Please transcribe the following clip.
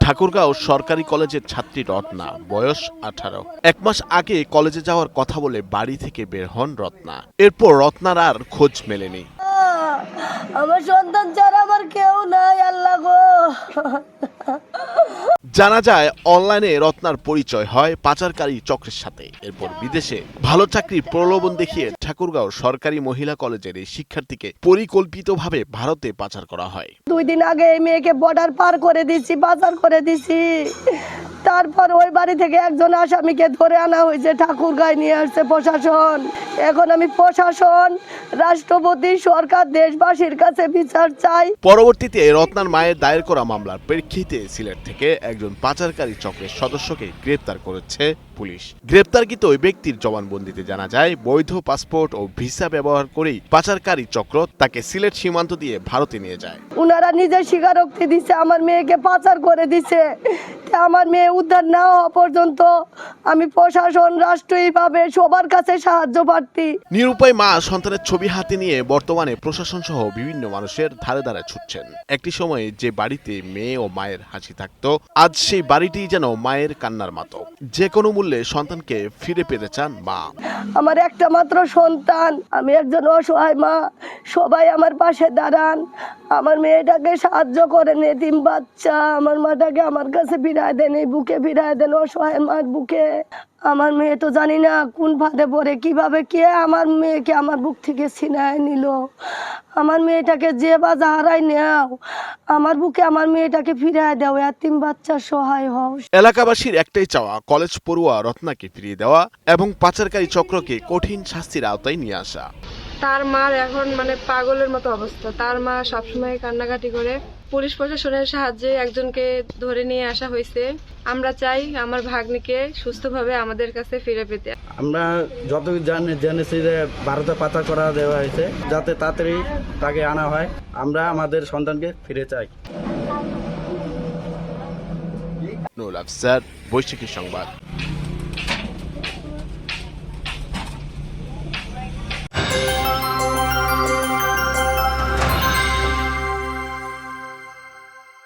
ঠাকুরগাঁও সরকারি কলেজের ছাত্রী রত্না বয়স আঠারো। এক মাস আগে কলেজে যাওয়ার কথা বলে বাড়ি থেকে বের হন রত্না। এরপর রত্নার আর খোঁজ মেলেনি। আমার সন্তান ছাড়া আমার কেউ নাই আল্লাহ গো। জানা যায় অনলাইনে রত্নার পরিচয় হয় পাচারকারী চক্রের সাথে। এরপর বিদেশে ভালো চাকরির প্রলোভন দেখিয়ে ঠাকুরগাঁও সরকারি মহিলা কলেজের এই শিক্ষার্থীকে পরিকল্পিতভাবে ভারতে পাচার করা হয়। দুই দিন আগে এই মেয়েকে বর্ডার পার করে দিছি পাচার করে দিছি তারপর ওই বাড়ি থেকে একজন আসামিকে ধরে আনা হয়েছে, ঠাকুর গায়ে নিয়ে আসছে প্রশাসন। এখন আমি প্রশাসন, রাষ্ট্রপতি, সরকার, দেশবাসীর কাছে বিচার চাই। পরবর্তীতে রত্নার মায়ের দায়ের করা মামলার প্রেক্ষিতে সিলেট থেকে একজন পাচারকারী চক্রের সদস্যকে গ্রেপ্তার করেছে পুলিশ। গ্রেপ্তারকৃত ওই ব্যক্তির জবানবন্দিতে জানা যায় বৈধ পাসপোর্ট ও ভিসা ব্যবহার করেই পাচারকারী চক্র তাকে সিলেট সীমান্ত দিয়ে ভারতে নিয়ে যায়। উনারা নিজে স্বীকারোক্তি দিছে আমার মেয়েকে পাচার করে দিছে। আমার মেয়ে উদ্ধার না হওয়া পর্যন্ত আমি প্রশাসন রাষ্ট্রীয়ভাবে সবার কাছে সাহায্য প্রার্থী। নিরুপায় মা সন্তানের ছবি হাতে নিয়ে বর্তমানে প্রশাসন সহ বিভিন্ন মানুষের ধারে ধারে ছুটছেন। একটি সময়ে যে বাড়িতে মেয়ে ও মায়ের হাসি থাকতো আজ সেই বাড়িটি যেন মায়ের কান্নার মাতো যে কোনো মূল্যে সন্তানকে ফিরে পেতে চান মা। আমার একটা মাত্র সন্তান, আমি একজন অসহায় মা, সবাই আমার পাশে দাঁড়ান। আমার মেয়েটাকে সাহায্য করেন এতিম বাচ্চা। আমার মাটাকে আমার কাছে ফিরায় দেন, এই বুকে ফিরায় দেন অসহায় মার বুকে। আমার মেয়ে তো জানি না কোন ফাঁদে পড়ে, কীভাবে কে আমার মেয়েকে আমার বুক থেকে ছিনায় নিল? আমার মেয়েটাকে যে বা যাহারাই নেও, আমার বুকে আমার মেয়েটাকে ফিরিয়ে দাও এতিম বাচ্চা সহায় হও। এলাকাবাসীর একটাই চাওয়া, কলেজ পড়ুয়া রত্নাকে ফিরিয়ে দেওয়া এবং পাচারকারী চক্রকে কঠিন শাস্তির আওতায় নিয়ে আসা। তার মার এখন মানে পাগলের মতো অবস্থা। তার মা সবসময় কান্নাকাটি করে। পুলিশ প্রশাসনের সাহায্যে একজনকে ধরে নিয়ে আসা হয়েছে। আমরা চাই আমার ভাগ্নিকে সুস্থভাবে আমাদের কাছে ফিরে পেতে। আমরা যত জানি জেনেছি যে ভারতে পাচার করা দেওয়া হয়েছে যাতে তাড়াতাড়ি তাকে আনা হয় আমরা আমাদের সন্তানকে ফিরে চাই। নুরুল আফসার বৈশাখী সংবাদ।